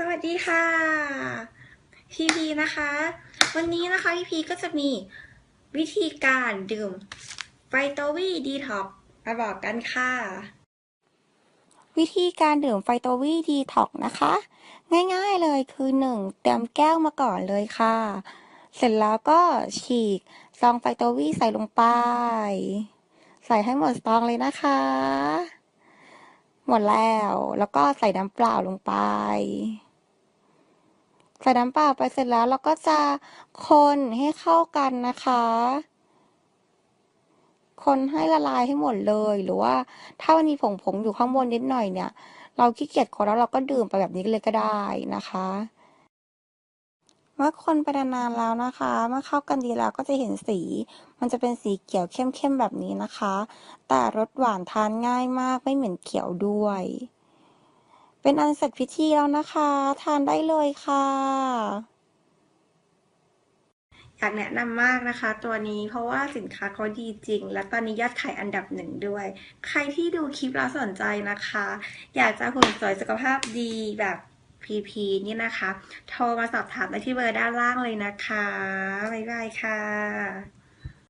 สวัสดีค่ะพีพีนะคะ วันนี้นะคะพีพีก็จะมีวิธีการดื่มไฟโตวีดีท็อกมาบอกกันค่ะ วิธีการดื่มไฟโตวีดีท็อกนะคะ ง่ายๆเลยคือหนึ่งเตรียมแก้วมาก่อนเลยค่ะ เสร็จแล้วก็ฉีกซองไฟโตวีใส่ลงไป ใส่ให้หมดซองเลยนะคะหมดแล้ว แล้วก็ใส่น้ำเปล่าลงไป ส่น้ำเปล่าไปเสร็จแล้วเราก็จะคนให้เข้ากันนะคะ คนให้ละลายให้หมดเลย หรือว่าถ้ามันมีผงผงๆอยู่ข้างบนนิดหน่อยเนี่ย เราขี้เกียจคนแล้วเราก็ดื่มไปแบบนี้เลยก็ได้นะคะเมื่อคนไปนานๆแล้วนะคะ เมื่อเข้ากันดีแล้วก็จะเห็นสี มันจะเป็นสีเขียวเข้มๆแบบนี้นะคะ แต่รสหวานทานง่ายมากไม่เหม็นเขียวด้วย เป็นอันเสร็จพิธีแล้วนะคะ ทานได้เลยค่ะ อยากแนะนำมากนะคะ ตัวนี้เพราะว่าสินค้าเขาดีจริง และตอนนี้ยอดขายอันดับหนึ่งด้วย ใครที่ดูคลิปแล้วสนใจนะคะ อยากจะหุ่นสวยสุขภาพดีแบบพีพีนี่นะคะ โทรมาสอบถามได้ที่เบอร์ด้านล่างเลยนะคะ บ๊ายบายค่ะ